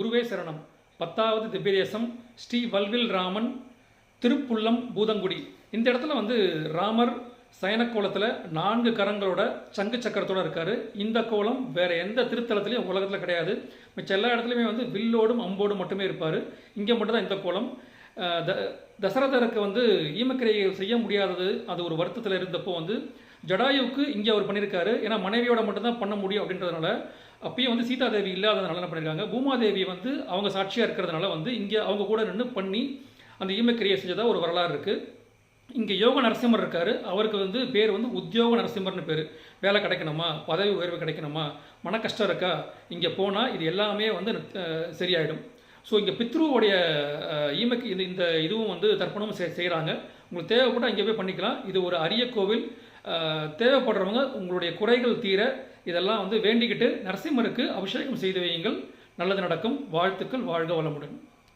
குருவே சரணம். பத்தாவது திவ்யதேசம் ஸ்ரீ வல்வில் ராமன் திருப்புள்ளம் பூதங்குடி. இந்த இடத்துல வந்து ராமர் சயன கோலத்தில் நான்கு கரங்களோட சங்கு சக்கரத்தோட இருக்கார். இந்த கோலம் வேறு எந்த திருத்தலத்துலையும் உலகத்தில் கிடையாது. மிச்ச எல்லா இடத்துலையுமே வந்து வில்லோடும் அம்போடும் மட்டுமே இருப்பார். இங்கே மட்டும்தான் இந்த கோலம். த தசரதருக்கு வந்து ஈமக்கிரையை செய்ய முடியாதது அது ஒரு வருத்தத்தில் இருந்தப்போ வந்து ஜடாயுவுக்கு இங்கே அவர் பண்ணியிருக்காரு ஏன்னா மனைவியோட மட்டும்தான் பண்ண முடியும் அப்படின்றதுனால அப்பயும் வந்து சீதாதேவி இல்லாததுனால என்ன பண்ணியிருக்காங்க பூமாதேவி வந்து அவங்க சாட்சியாக இருக்கிறதுனால வந்து இங்கே அவங்க கூட நின்று பண்ணி அந்த ஈமக்கிரியை செஞ்சதாக ஒரு வரலாறு இருக்குது இங்கே யோக நரசிம்மர் இருக்கார். அவருக்கு வந்து பேர் வந்து உத்தியோக நரசிம்மர்னு பேர். வேலை கிடைக்கணுமா? பதவி உயர்வு கிடைக்கணுமா? மன கஷ்டம் இருக்கா? இங்கே போனால் இது எல்லாமே வந்து சரியாயிடும். ஸோ இங்கே பித்ருவோடைய ஈமக்கு இது இந்த இதுவும் வந்து தர்ப்பணமும் செய் செய்கிறாங்க உங்களுக்கு தேவைப்பட்டால் இங்கே போய் பண்ணிக்கலாம். இது ஒரு அரிய கோவில். தேவைப்படுறவங்க உங்களுடைய குறைகள் தீர இதெல்லாம் வந்து வேண்டிக்கிட்டு நரசிம்மருக்கு அபிஷேகம் செய்து வையுங்கள். நல்லது நடக்கும். வாழ்த்துக்கள். வாழ்க வளமுடன்.